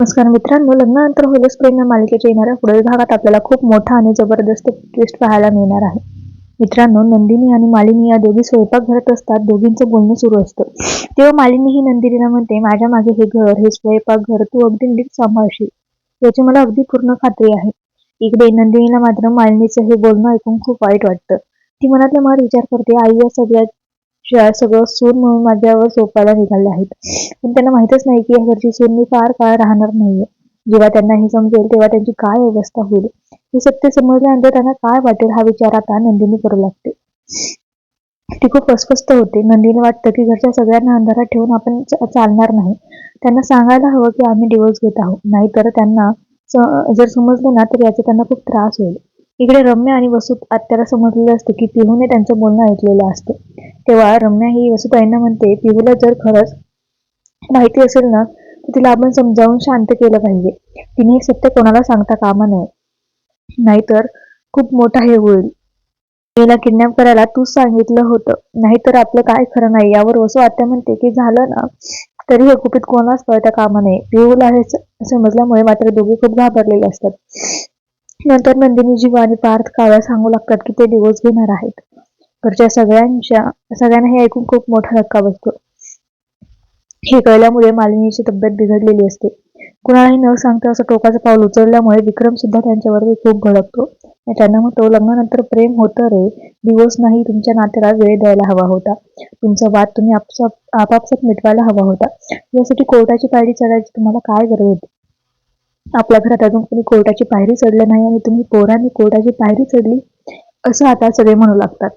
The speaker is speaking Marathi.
नमस्कार मित्रांनो लग्नानंतर होलस प्रेम या मालिकेच्या येणाऱ्या पुढील भागात आपल्याला खूप मोठा आणि जबरदस्त ट्विस्ट पाहायला मिळणार आहे. मित्रांनो नंदिनी आणि मालिनी या दोघी स्वयंपाक घरात असतात. दोघींचं बोलणं सुरू असतं. तेव्हा मालिनी ही नंदिनीला म्हणते माझ्या मागे हे घर हे स्वयंपाक घर तू अगदी नीट सांभाळशील. याची मला अगदी पूर्ण खात्री आहे. इकडे नंदिनीला मात्र मालिनीचं हे बोलणं ऐकून खूप वाईट वाटतं. ती मनातल्या मनात विचार करते आई या सगळ्या शिवाय सगळं सूर म्हणून माझ्यावर सोपायला निघाले आहेत. पण त्यांना माहितच नाही की या सूर मी फार काळ राहणार नाहीये. जेव्हा त्यांना हे समजेल तेव्हा त्यांची काय अवस्था होईल? हे सत्य समजल्यानंतर त्यांना काय वाटेल हा विचार आता नंदिनी करू लागते. ती खूप अस्वस्थ होते. नंदिनी वाटतं की घरच्या सगळ्यांना अंधारात ठेवून आपण चालणार नाही. त्यांना सांगायला हवं की आम्ही डिवोर्स घेत आहोत. नाहीतर त्यांना जर समजलं ना तर याचा त्यांना खूप त्रास होईल. इकडे रम्या आणि वसूत आत्याला समजलेलं असतं की पिहूने त्यांचं बोलणं ऐकलेलं असतं. तेव्हा रम्या ही वसुताईंना म्हणते पिहूला जर खरंच माहिती असेल ना तर तिला आपण समजावून शांत केलं पाहिजे. तिने हे सत्य कोणाला सांगता कामा नये. नाहीतर खूप मोठा हे होईल. तिला किडनॅप करायला तूच सांगितलं होतं. नाहीतर आपलं काय खरं नाही? यावर वसू आत्या म्हणते की झालं ना तरी हे गुपित कोणाच कळता कामा नये. पिहूला हे समजल्यामुळे मात्र दोघे खूप घाबरलेले असतात. नंतर नंदिनी जीव आणि पार्थ काव्या सांगू लागतात की ते डिवोर्स घेणार आहेत. घरच्या सगळ्यांच्या सगळ्यांना हे ऐकून खूप मोठा धक्का बसतो. हे कळल्यामुळे मालिनीची तब्येत बिघडलेली असते. कुणालाही न सांगता असं टोकाचं पाऊल उचलल्यामुळे विक्रम सुद्धा त्यांच्यावरती खूप भडकतो. आणि त्यांना म्हणतो लग्नानंतर प्रेम होतं रे. दिवस नाही तुमच्या नात्याला वेळ द्यायला हवा होता. तुमचा वाद तुम्ही आपसाप आपापसात मिटवायला हवा होता. यासाठी कोर्टाची पायरी चढायची तुम्हाला काय गरज होती? आपल्या घरात अजून कोणी कोर्टाची पायरी चढलं नाही आणि तुम्ही पोरांनी कोर्टाची पायरी चढली? असं आता सगळे म्हणू लागतात.